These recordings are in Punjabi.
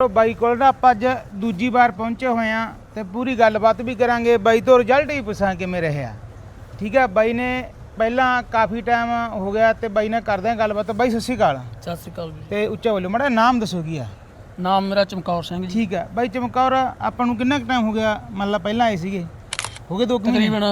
ਬਾਈ ਕੋਲ ਨਾ ਆਪਾਂ ਅੱਜ ਦੂਜੀ ਵਾਰ ਪਹੁੰਚੇ ਹੋਏ ਆ ਤੇ ਪੂਰੀ ਗੱਲਬਾਤ ਵੀ ਕਰਾਂਗੇ। ਬਾਈ ਤੋਂ ਰਿਜ਼ਲਟ ਹੀ ਪੁੱਛਾਂ ਕਿਵੇਂ ਰਿਹਾ। ਠੀਕ ਹੈ ਬਾਈ ਨੇ ਪਹਿਲਾਂ ਕਾਫੀ ਟਾਈਮ ਹੋ ਗਿਆ ਤੇ ਬਾਈ ਨਾਲ ਕਰਦੇ ਆ ਗੱਲਬਾਤ। ਬਾਈ ਸਤਿ ਸ਼੍ਰੀ ਅਕਾਲ। ਸਤਿ ਸ੍ਰੀ ਅਕਾਲ ਜੀ। ਤੇ ਉੱਚਾ ਬੋਲੋ ਮੜਾ ਨਾਮ ਦੱਸੋ ਕੀ ਆ? ਨਾਮ ਮੇਰਾ ਚਮਕੌਰ ਸਿੰਘ ਜੀ। ਠੀਕ ਹੈ ਬਾਈ ਚਮਕੌਰ ਆਪਾਂ ਨੂੰ ਕਿੰਨਾ ਕੁ ਟਾਈਮ ਹੋ ਗਿਆ? ਮੰਨ ਲਾ ਪਹਿਲਾਂ ਆਏ ਸੀਗੇ। ਹੋ ਗਏ ਦੋ ਤਕਰੀਬਨ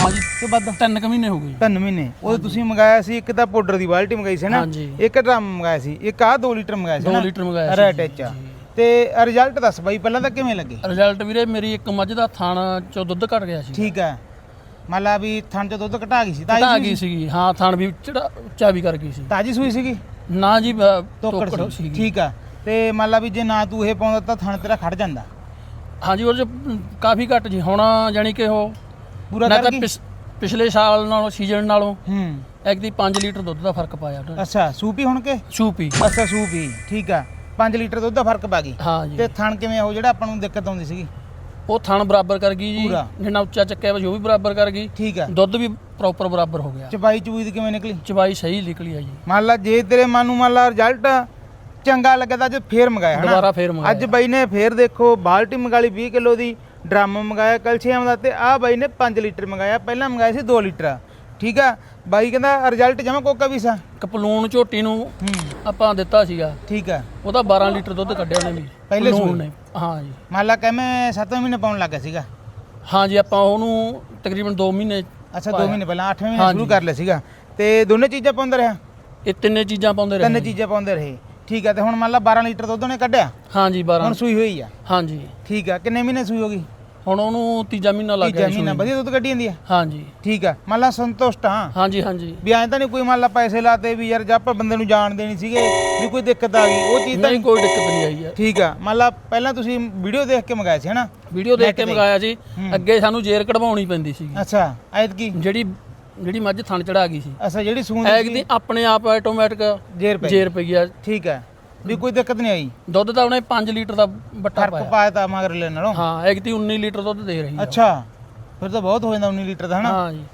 ਹਾਂਜੀ ਤੇ ਵੱਧ ਤਿੰਨ ਕੁ ਮਹੀਨੇ ਹੋ ਗਏ ਜੀ। ਤਿੰਨ ਮਹੀਨੇ। ਉਹ ਤੁਸੀਂ ਮੰਗਾਇਆ ਸੀ ਇੱਕ ਤਾਂ ਪਾਊਡਰ ਦੀ ਬਾਲਟੀ ਮੰਗਾਈ ਸੀ ਨਾ। ਇੱਕ ਡਰਮ ਮੰਗਾਇਆ ਸੀ ਇੱਕ ਆ 2 ਲੀਟਰ ਮੰਗਾਇਆ ਸੀ ਦੋ ਨਾ? ਲੀਟਰ ਮੰਗਾਇਆ ਸੀ ਐਚ ਜੀ। ਤੇ ਰਿਜ਼ਲਟ ਦੱਸ ਬਾਈ ਪਹਿਲਾਂ ਤਾਂ ਕਿਵੇਂ ਲੱਗੇ? ਰਿਜ਼ਲਟ ਵੀਰੇ ਮੇਰੀ ਇੱਕ ਮੱਝ ਦਾ ਥਣ ਚੋਂ ਦੁੱਧ ਘਟ ਗਿਆ ਸੀ। ਠੀਕ ਹੈ। ਮੰਨ ਲਾ ਵੀ ਥਣ ਚ ਦੁੱਧ ਘਟਾ ਗਈ ਸੀ ਘਟਾ ਤਾਜੀ ਗਈ ਹਾਂ ਥਣ ਵੀ ਚੜਾ ਉੱਚਾ ਵੀ ਕਰ ਗਈ ਸੀ। ਤਾਜੀ ਸੂਈ ਸੀਗੀ? ਨਾ ਜੀ ਤੋਕੜ ਸੀ। ਠੀਕ ਆ ਤੇ ਮੰਨ ਲਾ ਵੀ ਜੇ ਨਾ ਤੂੰ ਇਹ ਪਾਉਂਦਾ ਤਾਂ ਥਣ ਤੇਰਾ ਖੜ ਜਾਂਦਾ। ਹਾਂਜੀ ਉਹ 'ਚ ਕਾਫੀ ਘਟ ਜੀ। ਹੁਣ ਜਾਨੀ ਕਿ ਉਹ ਪੂਰਾ ਕਰ ਤਾਂ ਗਈ ਪਿਛਲੇ ਸਾਲ ਨਾਲੋਂ ਸੀਜ਼ਨ ਨਾਲੋਂ ਹੂੰ। ਇੱਕ ਦੀ 5 ਲੀਟਰ ਦੁੱਧ ਦਾ ਫ਼ਰਕ ਪਾਇਆ ਉਹਨਾਂ ਅੱਛਾ ਸੂਪੀ ਹੁਣ ਕੇ? ਸੂਪੀ ਅੱਛਾ ਸੂਪੀ ਠੀਕ ਆ 5 ਲੀਟਰ ਦੁੱਧ ਦਾ ਫ਼ਰਕ ਪਾ ਗਈ। ਹਾਂ ਜੀ। ਤੇ ਥਣ ਕਿਵੇਂ ਉਹ ਜਿਹੜਾ ਆਪਾਂ ਨੂੰ ਦਿੱਕਤ ਆਉਂਦੀ ਸੀਗੀ। ਉਹ ਥਣ ਬਰਾਬਰ ਕਰ ਗਈ ਜੀ। ਪੂਰਾ। ਜਿੰਨਾ ਉੱਚਾ ਚੱਕਿਆ ਵਾ ਉਹ ਵੀ ਬਰਾਬਰ ਕਰ ਗਈ। ਠੀਕ ਆ। ਦੁੱਧ ਵੀ ਪ੍ਰੋਪਰ ਬਰਾਬਰ ਹੋ ਗਿਆ। ਚਬਾਈ ਚਬੂਈ ਦੀ ਕਿਵੇਂ ਨਿਕਲੀ? ਚਵਾਈ ਸਹੀ ਨਿਕਲੀ ਆ ਜੀ। ਮੰਨ ਲਾ ਜੇ ਤੇਰੇ ਮਨ ਨੂੰ ਮੰਨ ਲਾ ਰਿਜ਼ਲਟ ਚੰਗਾ ਲੱਗਾ ਤਾਂ ਅੱਜ ਫੇਰ ਮੰਗਾਇਆ ਹਨਾ? ਦੁਬਾਰਾ ਫੇਰ ਮੰਗਾਇਆ। ਅੱਜ ਬਾਈ ਨੇ ਫੇਰ ਦੇਖੋ ਬਾਲਟੀ ਮੰਗਾਲੀ 20 ਕਿਲੋ ਦੀ ਡਰਮ ਮੰਗਾਇਆ ਕੈਲਸ਼ੀਅਮ ਦਾ ਤੇ ਆਹ ਬਾਈ ਨੇ 5 ਲੀਟਰ ਮੰਗਾਇਆ। ਪਹਿਲਾਂ ਮੰਗਾਇਆ ਸੀ 2 ਲੀਟਰ। ਠੀਕ ਆ? ਬਾਈ ਕਹਿੰਦਾ ਰਿਜ਼ਲਟ ਜਮਾ ਕੋਕਾ ਵੀ ਸਾ। ਕਪਲੂਣ ਝੋਟੀ ਨੂੰ ਹੂੰ। ਆਪਾਂ ਦਿੱਤਾ ਸੀਗਾ। ਠੀਕ ਆ ਉਹਦਾ 12 ਲੀਟਰ ਦੁੱਧ ਕੱਢਿਆ ਉਹਨੇ ਵੀ। ਪਹਿਲੇ ਸੂਏ? ਨੇ। ਹਾਂ ਜੀ। ਮੰਨ ਲਾ ਕਿਵੇਂ 7 ਮਹੀਨੇ ਪਾਉਣ ਲੱਗਾ ਸੀਗਾ। ਹਾਂ ਜੀ ਆਪਾਂ ਉਹਨੂੰ ਤਕਰੀਬਨ 2 ਮਹੀਨੇ ਅੱਛਾ 2 ਪਾਇਆ। ਮਹੀਨੇ ਪਹਿਲਾਂ 8ਵੇਂ ਮਹੀਨੇ। ਸ਼ੁਰੂ ਕਰ ਲਿਆ ਸੀਗਾ। ਤੇ ਦੋਨੇ ਚੀਜ਼ਾਂ ਪਾਉਂਦਾ ਰਿਹਾ? ਇਹ ਤਿੰਨੇ ਚੀਜ਼ਾਂ ਪਾਉਂਦੇ ਰਹੇ। ਤਿੰਨ ਚੀਜ਼ਾਂ ਪਾਉਂਦੇ ਰਹੇ। ਠੀਕ ਆ ਤੇ ਹੁਣ ਮੰਨ ਲਾ 12 ਲੀਟਰ ਦੁੱਧ ਉਹਨੇ ਕੱਢਿਆ। ਹਾਂ ਜੀ 12 ਹੁਣ ਸੂਈ ਹੋਈ ਆ। ਹਾਂ ਜੀ। ਠੀਕ ਆ ਕਿੰਨੇ ਮਹੀਨੇ ਸੂਈ ਹੋਗੀ ਹੁਣ ਉਹਨੂੰ ਤੀਜਾ ਮਹੀਨਾ ਲੱਗ ਤੀਜਾ ਗਿਆ ਮਹੀਨਾ ਸੂਈ ਨੂੰ। ਵਧੀਆ ਦੁੱਧ ਕੱਢੀ ਜਾਂਦੀ ਆ? ਹਾਂ ਜੀ ਠੀਕ ਆ ਮੰਨ ਲਾ ਸੰਤੁਸ਼ਟ ਹਾਂ। ਹਾਂ ਜੀ ਹਾਂ ਜੀ ਵੀ ਐਂ ਤਾਂ ਨਹੀਂ ਕੋਈ ਮੰਨ ਲਾ ਪੈਸੇ ਲਾਤੇ ਵੀ ਯਾਰ ਜਾਂ ਆਪਾਂ ਬੰਦੇ ਨੂੰ ਜਾਣ ਦੇਣੀ ਸੀਗੇ ਵੀ ਕੋਈ ਦਿੱਕਤ ਆ ਗਈ ਉਹ ਚੀਜ਼ ਤਾਂ ਨਹੀਂ ਕੋਈ ਦਿੱਕਤ ਨਹੀਂ ਆਈ ਹੈ ਠੀਕ ਆ ਮੰਨ ਲਾ ਪਹਿਲਾਂ ਤੁਸੀਂ ਵੀਡੀਓ ਦੇਖ ਕੇ ਮੰਗਾਇਆ ਸੀ ਹਨਾ? ਵੀਡੀਓ ਦੇਖ ਕੇ। ਮੰਗਾਇਆ ਸੀ। ਅੱਗੇ ਸਾਨੂੰ ਜੇਰ ਕਢਵਾਉਣੀ ਪੈਂਦੀ ਸੀ ਅੱਛਾ ਐਤਕੀ? ਜਿਹੜੀ ਜਿਹੜੀ ਮੱਝ ਥਣ ਚੜਾ ਗਈ ਸੀ। ਅੱਛਾ ਜਿਹੜੀ ਸੂਣ ਦੀ ਆਪਣੇ ਆਪ ਆਟੋਮੈਟਿਕ ਜੇਰ ਪੈ ਜੇਰ ਪਈ ਆ। ਠੀਕ ਆ। ਵੀ ਕੋਈ ਦਿੱਕਤ ਨਹੀਂ ਆਈ। ਦੁੱਧ ਤਾਂ ਉਹਨੇ 5 ਲੀਟਰ ਦਾ ਬੱਟਾ ਫ਼ਰਕ ਪਾਇਆ। ਪਾਇਆ ਤਾਂ ਮਗਰ ਲੈਣ ਨਾਲੋਂ। ਹਾਂ ਐਗ ਦੀ 19 ਲੀਟਰ ਦੁੱਧ ਦੇ ਰਹੀ ਅੱਛਾ ਫਿਰ ਤਾਂ ਬਹੁਤ ਹੋ ਜਾਂਦਾ 19 ਲੀਟਰ ਦਾ ਹਨਾ? ਹਾਂ ਜੀ।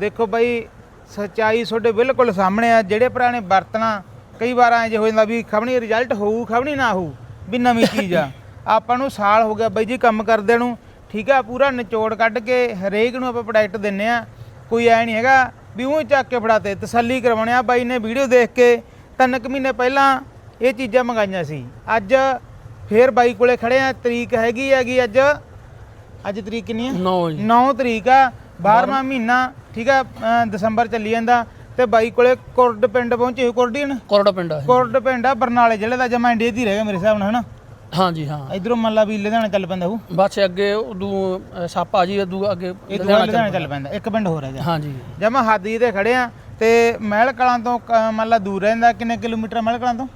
ਦੇਖੋ ਬਾਈ ਸੱਚਾਈ ਤੁਹਾਡੇ ਬਿਲਕੁਲ ਸਾਹਮਣੇ ਆ। ਜਿਹੜੇ ਪੁਰਾਣੇ ਵਰਤਣਾ ਕਈ ਵਾਰ ਐਂ ਜੇ ਹੋ ਜਾਂਦਾ ਵੀ ਖਬਣੀ ਰਿਜ਼ਲਟ ਹੋਊ ਖਬਣੀ ਨਾ ਹੋਊ ਵੀ ਨਵੀਂ ਚੀਜ਼ ਆ। ਆਪਾਂ ਨੂੰ ਸਾਲ ਹੋ ਗਿਆ ਬਾਈ ਜੀ ਕੰਮ ਕਰਦਿਆਂ ਨੂੰ। ਠੀਕ ਆ ਪੂਰਾ ਨਿਚੋੜ ਕੱਢ ਕੇ ਹਰੇਕ ਨੂੰ ਆਪਾਂ ਪ੍ਰੋਡਕਟ ਦਿੰਨੇ ਆ। ਕੋਈ ਐ ਨਹੀਂ ਹੈਗਾ ਵੀ ਉਹ ਚੱਕ ਕੇ ਫੜਾਤੇ। ਤਸੱਲੀ ਕਰਵਾਉਣੇ ਆ। ਬਾਈ ਨੇ ਵੀਡੀਓ ਦੇਖ ਕੇ ਤਿੰਨ ਕੁ ਮਹੀਨੇ ਪਹਿਲਾਂ ਇਹ ਚੀਜ਼ਾਂ ਮੰਗਾਈਆਂ ਸੀ। ਅੱਜ ਫੇਰ ਬਾਈ ਕੋਲੇ ਖੜੇ ਆ ਤਰੀਕ ਹੈਗੀ ਹੈਗੀ ਅੱਜ। ਅੱਜ ਤਰੀਕ ਕਿੰਨੀ ਆ? 9 ਜੀ। 9 ਤਰੀਕ ਆ 12ਵਾਂ ਮਹੀਨਾ ਠੀਕ ਆ ਦਸੰਬਰ ਚੱਲੀ ਜਾਂਦਾ। ਤੇ ਬਾਈ ਕੋਲੇ ਕੁਰਡ ਪਿੰਡ ਪਹੁੰਚੇ ਹੋਏ ਕੁਰਡੀ ਹਨ ਕੋਰੜਾ ਪਿੰਡ ਆ ਇਹ। ਕੁਰਡ ਪਿੰਡ ਆ ਬਰਨਾਲੇ ਜ਼ਿਲ੍ਹੇ ਦਾ ਜਮਾ ਇੰਡੀਆ ਦੀ ਰਹਿ ਗਿਆ ਮੇਰੇ ਹਿਸਾਬ ਨਾਲ ਹਨਾ? ਹਾਂ ਜੀ ਹਾਂ। ਇਧਰੋਂ ਮੱਲਾ ਵੀ ਲੁਧਿਆਣਾ ਚੱਲ ਪੈਂਦਾ ਉਹ ਬਸ ਅੱਗੇ ਉਦੋਂ ਸਾਪਾ ਜੀ ਉਦੋਂ ਅੱਗੇ ਇਹ ਦੂਆ ਲੁਧਿਆਣਾ ਚੱਲ ਪੈਂਦਾ। ਇੱਕ ਪਿੰਡ ਹੋਰ ਹੈਗਾ। ਹਾਂ ਜੀ। ਜਮਾ ਹਾਦੀ ਤੇ ਖੜੇ ਆ ਤੇ ਮਹਿਲ ਕਲਾਂ ਤੋਂ ਕ- ਮੰਨ ਲਾ ਦੂਰ ਰਹਿੰਦਾ ਕਿੰਨੇ ਕਿਲੋਮੀਟਰ ਮਹਿਲ ਕਲਾਂ ਤੋਂ?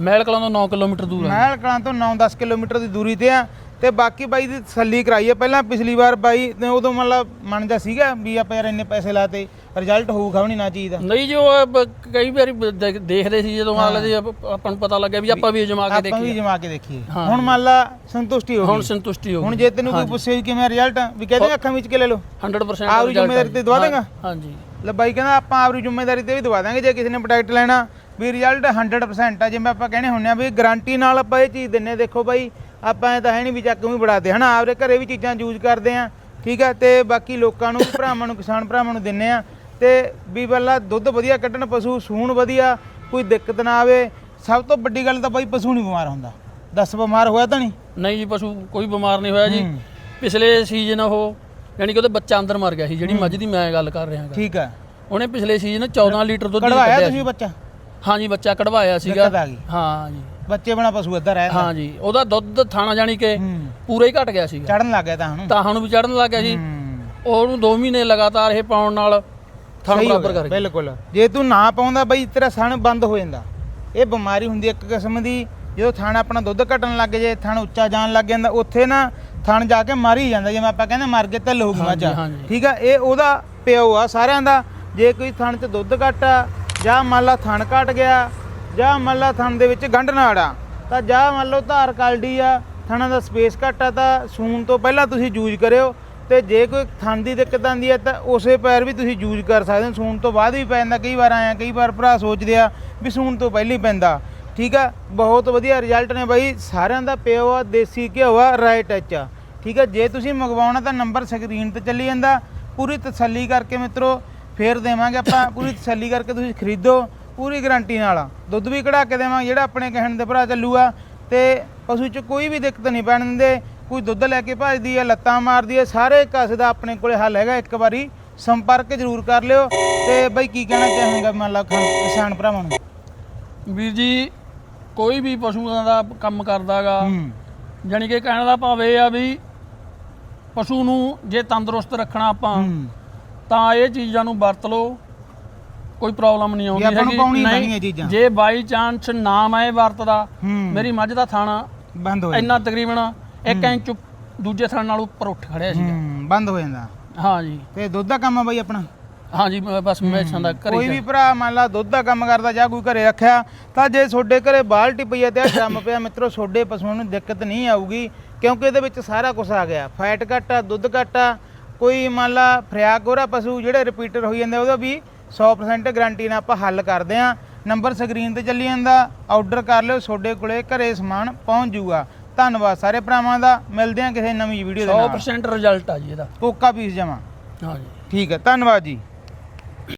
ਮਹਿਲ ਕਲਾਂ ਤੋਂ 9 ਕਿਲੋਮੀਟਰ ਦੂਰ ਆ। ਮਹਿਲ ਕਲਾਂ ਤੋਂ 9-10 ਕਿਲੋਮੀਟਰ ਦੀ ਦੂਰੀ ਤੇ ਆ ਤੇ ਬਾਕੀ ਬਾਈ ਦੀ ਤਸੱਲੀ ਕਰਾਈ ਆ। ਪਹਿਲਾਂ ਪਿਛਲੀ ਵਾਰ ਬਾਈ ਨੇ ਉਦੋਂ ਮੰਨ ਲਾ ਮਨ ਜਾ ਸੀਗਾ ਵੀ ਆਪਾਂ ਯਾਰ ਇੰਨੇ ਪੈਸੇ ਲਾਤੇ ਰਿਜ਼ਲਟ ਹੋਊ ਖਵਣੀ ਨਾ ਚੀਜ਼ ਦਾ। ਨਹੀਂ ਜੋ ਇਹ ਬ- ਕਈ ਵਾਰੀ ਬ- ਦੇਖ- ਦੇਖਦੇ ਸੀ ਜਦੋਂ ਆਲੇ ਦੇ ਆਪ- ਆਪਾਂ ਨੂੰ ਪਤਾ ਲੱਗਿਆ ਵੀ ਆਪਾਂ ਵੀ ਅਜਮਾ ਕੇ ਆਪਾਂ ਵੀ ਜਮਾ ਕੇ ਦੇਖੀਏ। ਹਾਂ। ਹੁਣ ਮੰਨ ਲਾ ਸੰਤੁਸ਼ਟੀ ਹੋ ਹੁਣ ਗਈ ਸੰਤੁਸ਼ਟੀ ਹੋ ਹੁਣ ਗਈ। ਜੇ ਤੈਨੂੰ ਕੋਈ ਪੁੱਛੇ ਵੀ ਕਿਵੇਂ ਰਿਜ਼ਲਟ ਵੀ ਕਹਿੰਦੇ ਅੱਖਾਂ ਵਿੱਚ ਕੇ ਲੈ ਲਓ। 100% ਆਪਦੀ result ਜ਼ਿੰਮੇਵਾਰੀ ਤੇ ਦਵਾ। ਦੇਂਗਾ? ਹਾਂ ਜੀ ਲੈ ਬਾਈ ਕਹਿੰਦਾ ਆਪਾਂ ਆਪਣੀ ਜ਼ਿੰਮੇਵਾਰੀ ਤੇ ਵੀ ਦਵਾ ਦਾਂਗੇ ਜੇ ਕਿਸੇ ਨੇ ਪ੍ਰੋਡਕਟ ਲੈਣਾ ਵੀ ਰਿਜ਼ਲਟ 100% ਆ ਜਿਵੇਂ ਆਪਾਂ ਕਹਿੰਦੇ ਹੁੰਨੇ ਆ ਵੀ ਗਾਰੰਟੀ ਨਾਲ ਆਪਾਂ ਇਹ ਚੀਜ਼ ਦਿੰਨੇ ਦੇਖੋ ਬਾਈ ਆਪਾਂ ਇਹ ਤਾਂ ਹੈ ਨਹੀਂ ਵੀ ਚੱਕ ਵੀ ਬੜਾਦੇ ਹਨਾ ਆਪਦੇ ਘਰੇ ਵੀ ਚੀਜ਼ਾਂ ਯੂਜ਼ ਕਰਦੇ ਆ ਠੀਕ ਆ? ਤੇ ਬਾਕੀ ਲੋਕਾਂ ਨੂੰ ਭਰਾਵਾਂ ਨੂੰ ਕਿਸਾਨ ਭਰਾਵਾਂ ਨੂੰ ਦਿੰਨੇ ਆ ਤੇ ਵੀ ਬੱਲਾ ਦੁੱਧ ਵਧੀਆ ਕੱਢਣ ਪਸ਼ੂ ਸੂਣ ਵਧੀਆ ਕੋਈ ਦਿੱਕਤ ਨਾ ਆਵੇ। ਸਭ ਤੋਂ ਵੱਡੀ ਗੱਲ ਤਾਂ ਬਾਈ ਪਸ਼ੂ ਨਹੀਂ ਬਿਮਾਰ ਹੁੰਦਾ। ਦੱਸ ਬਿਮਾਰ ਹੋਇਆ ਤਾਂ ਨਹੀਂ? ਨਹੀਂ ਜੀ ਪਸ਼ੂ ਕੋਈ ਬਿਮਾਰ ਨਹੀਂ ਹੋਇਆ ਜੀ। ਹੂੰ। ਪਿਛਲੇ ਸੀਜ਼ਨ ਉਹ ਯਾਨੀ ਕਿ ਉਹਦੇ ਬੱਚਾ ਅੰਦਰ ਮਰ ਗਿਆ ਸੀ ਜਿਹੜੀ ਮੱਝ ਦੀ ਮੈਂ ਗੱਲ ਕਰ ਰਿਹਾ ਹਾਂ ਠੀਕ ਆ। ਉਹਨੇ ਪਿਛਲੇ ਸੀਜ਼ਨ 14 ਲੀਟਰ ਦੁੱਧ ਹੀ ਕਢਵਾਇਆ ਕੱਢਿਆ ਤੁਸੀਂ। ਬੱਚਾ? ਹਾਂ ਜੀ ਬੱਚਾ ਕਢਵਾਇਆ ਸੀਗਾ। ਦਿੱਕਤ ਆ ਗਈ। ਹਾਂ ਜੀ ਬੱਚੇ ਬਣਾ ਪਸ਼ੂ ਇੱਧਰ ਰਹਿ ਹਾਂ ਜੀ ਉਹਦਾ ਦੁੱਧ ਥਾਣਾ ਜਾਣੀ ਕਿ ਹੂੰ। ਪੂਰਾ ਹੀ ਘਟ ਗਿਆ ਸੀਗਾ। ਚੜਨ ਲੱਗ ਗਿਆ ਤਾਂ ਹੁਣ। ਤਾਂ ਹੁਣ ਵੀ ਚੜਨ ਲੱਗ ਗਿਆ ਜੀ। ਹੂੰ। ਉਹਨੂੰ 2 ਮਹੀਨੇ ਲਗਾਤਾਰ ਇਹ ਪਾਉਣ ਨਾਲ ਥਣ ਸਹੀ ਹੋ ਬਰਾਬਰ ਗਿਆ, ਕਰ। ਗਿਆ ਬਿਲਕੁਲ। ਜੇ ਤੂੰ ਨਾ ਪਾਉਂਦਾ ਬਈ ਤੇਰਾ ਥਣ ਬੰਦ ਹੋ ਜਾਂਦਾ। ਇਹ ਬਿਮਾਰੀ ਹੁੰਦੀ ਹੈ ਇੱਕ ਕਿਸਮ ਦੀ। ਜਦੋਂ ਥਣ ਆਪਣਾ ਦੁੱਧ ਘਟਣ ਲੱਗ ਜੇ ਥਣ ਉੱਚਾ ਜਾਣ ਲੱਗ ਜਾਂਦਾ ਉੱਥੇ ਨਾ ਥਣ ਜਾ ਕੇ ਮਰ ਹੀ ਜਾਂਦਾ। ਜਿਵੇਂ ਆਪਾਂ ਕਹਿੰਦੇ ਮਰ ਕੇ ਢਿੱਲ ਹੋ ਗਈ ਹਾਂਜੀ, ਮੱਝ। ਹਾਂਜੀ। ਠੀਕ ਆ ਇਹ ਉਹਦਾ ਪਿਓ ਆ ਸਾਰਿਆਂ ਦਾ। ਜੇ ਕੋਈ ਥਣ 'ਚ ਦੁੱਧ ਘੱਟ ਜਾਂ ਮੰਨ ਲਾ ਥਣ ਘਟ ਗਿਆ, ਜਾਂ ਮੰਨ ਲਾ ਥਣ ਦੇ ਵਿੱਚ ਗੰਢ ਨਾੜ ਤਾਂ ਜਾਂ ਮੰਨ ਲਓ ਧਾਰ ਕਲਡੀ ਆ, ਥਣਾਂ ਦਾ ਸਪੇਸ ਘੱਟ ਆ ਤਾਂ ਸੂਣ ਤੋਂ ਪਹਿਲਾਂ ਤੁਸੀਂ ਯੂਜ਼ ਕਰਿਓ, ਤੇ ਜੇ ਕੋਈ ਥਣ ਦੀ ਦਿੱਕਤ ਆਂਦੀ ਹੈ ਤਾਂ ਉਸੇ ਪੈਰ ਵੀ ਤੁਸੀਂ ਯੂਜ਼ ਕਰ ਸਕਦੇ ਹੋ, ਸੂਣ ਤੋਂ ਬਾਅਦ ਵੀ ਪੈ ਜਾਂਦਾ, ਕਈ ਵਾਰ ਆਇਆ ਕਈ ਵਾਰ ਭਰਾ ਸੋਚਦੇ ਆ ਵੀ ਸੂਣ ਤੋਂ ਪਹਿਲਾਂ ਹੀ ਪੈਂਦਾ। ਠੀਕ ਆ? ਬਹੁਤ ਵਧੀਆ ਰਿਜ਼ਲਟ ਨੇ ਬਾਈ, ਸਾਰਿਆਂ ਦਾ ਪਿਓ ਆ, ਦੇਸੀ ਘਿਓ ਆ ਰਾਈਟ ਟੱਚ ਆ। ਠੀਕ ਆ? ਜੇ ਤੁਸੀਂ ਮੰਗਵਾਉਣਾ ਤਾਂ ਨੰਬਰ ਸਕਰੀਨ ਤੇ ਚੱਲੀ ਜਾਂਦਾ, ਪੂਰੀ ਤਸੱਲੀ ਕਰਕੇ ਮਿੱਤਰੋ ਫੇਰ ਦੇਵਾਂਗੇ ਆਪਾਂ ਪੂਰੀ ਤਸੱਲੀ ਕਰਕੇ ਤੁਸੀਂ ਖਰੀਦੋ ਪੂਰੀ ਗਾਰੰਟੀ ਨਾਲ। ਆ। ਦੁੱਧ ਵੀ ਕਢਾ ਕੇ ਦੇਵਾਂਗੇ ਜਿਹੜਾ ਆਪਣੇ ਕਹਿਣ ਦੇ ਭਰਾ ਚੱਲੂਗਾ। ਤੇ ਪਸ਼ੂ 'ਚ ਕੋਈ ਵੀ ਦਿੱਕਤ ਨਹੀਂ ਪੈਣ ਦਿੰਦੇ। ਕੋਈ ਦੁੱਧ ਲੈ ਕੇ ਭੱਜਦੀ ਆ ਲੱਤਾਂ ਮਾਰਦੀ ਆ ਸਾਰੇ ਕਸ ਦਾ ਆਪਣੇ ਕੋਲੇ ਹੱਲ ਹੈਗਾ ਇੱਕ ਵਾਰੀ ਸੰਪਰਕ ਜ਼ਰੂਰ ਕਰ ਲਿਓ। ਤੇ ਬਾਈ ਕੀ ਕਹਿਣਾ ਚਾਹਾਂਗਾ ਮੰਨ ਲਾ ਕਿਸਾਨ ਭਰਾਵਾਂ ਨੂੰ? ਵੀਰ ਜੀ ਕੋਈ ਵੀ ਪਸ਼ੂਆਂ ਦਾ ਕੰਮ ਕਰਦਾਗਾ ਹੂੰ। ਜਾਣੀ ਕਿ ਕਹਿਣ ਦਾ ਭਾਵ ਇਹ ਆ ਵੀ ਪਸ਼ੂ ਨੂੰ ਜੇ ਤੰਦਰੁਸਤ ਰੱਖਣਾ ਆਪਾਂ ਹੂੰ। ਤਾਂ ਇਹ ਚੀਜ਼ਾਂ ਨੂੰ ਵਰਤ ਲਓ। ਕੋਈ ਪ੍ਰੋਬਲਮ ਨਹੀਂ ਆਉਂਦੀ ਆਪਾਂ ਨੂੰ ਪਾਉਣੀ ਚੀਜ਼ਾਂ। ਜੇ ਬਾਈ ਚਾਂਸ ਨਾ ਮੈਂ ਵਰਤਦਾ ਹੂੰ। ਮੇਰੀ ਮੱਝ ਦਾ ਥਾਣਾ ਬੰਦ ਹੋ ਜਾਂਦਾ। ਇੰਨਾ ਤਕਰੀਬਨ 1 ਇੰਚ ਦੂਜੇ ਥਾਣ ਨਾਲ ਉੱਪਰ ਉੱਠ ਖੜਿਆ ਸੀ ਹੂੰ ਬੰਦ ਹੋ ਜਾਂਦਾ। ਹਾਂ ਜੀ। ਤੇ ਦੁੱਧ ਦਾ ਕੰਮ ਆ ਬਾਈ ਆਪਣਾ? ਹਾਂ ਜੀ ਬ- ਬਸ ਮੈਸਾਂ ਦਾ ਘਰੇ ਕੋਈ ਵੀ ਭਰਾ ਮੰਨ ਲਾ ਦੁੱਧ ਦਾ ਕੰਮ ਕਰਦਾ ਜਾਂ ਕੋਈ ਘਰੇ ਰੱਖਿਆ ਤਾਂ ਜੇ ਤੁਹਾਡੇ ਘਰੇ ਬਾਲਟੀ ਪਈ ਹੈ ਤੇ ਆ ਜੰਮ ਪਿਆ ਮਿੱਤਰੋ ਤੁਹਾਡੇ ਪਸ਼ੂਆਂ ਨੂੰ ਦਿੱਕਤ ਨਹੀਂ ਆਊਗੀ ਕਿਉਂਕਿ ਇਹਦੇ ਵਿੱਚ ਸਾਰਾ ਕੁਝ ਆ ਗਿਆ। ਫੈਟ ਘੱਟ ਦੁੱਧ ਘੱਟ ਕੋਈ ਮੰਨ ਲਾ ਫਰਿਆਕ ਗੋਰਾ ਪਸ਼ੂ ਜਿਹੜੇ ਰਿਪੀਟਰ ਹੋਈ ਜਾਂਦੇ ਉਹਦਾ ਵੀ 100% ਗਾਰੰਟੀ ਨਾਲ ਆਪਾਂ ਹੱਲ ਕਰਦੇ ਆ ਨੰਬਰ ਸਕਰੀਨ ਤੇ ਚੱਲੀ ਜਾਂਦਾ ਆਰਡਰ ਕਰ ਲਿਓ ਤੁਹਾਡੇ ਕੋਲੇ ਘਰੇ ਸਮਾਨ ਪਹੁੰਚ ਜਾਊਗਾ ਧੰਨਵਾਦ ਸਾਰੇ ਭਰਾਵਾਂ ਦਾ ਮਿਲਦੇ ਆ ਕਿਸੇ ਨਵੀਂ ਵੀਡੀਓ ਦੇ ਨਾਲ। 100% ਰਿਜ਼ਲਟ ਆ ਜੀ ਇਹਦਾ। ਕੋਕਾ ਪੀਸ ਜਮਾ। ਹਾਂ ਜੀ। ਠੀਕ ਹੈ ਧੰਨਵਾਦ ਜੀ।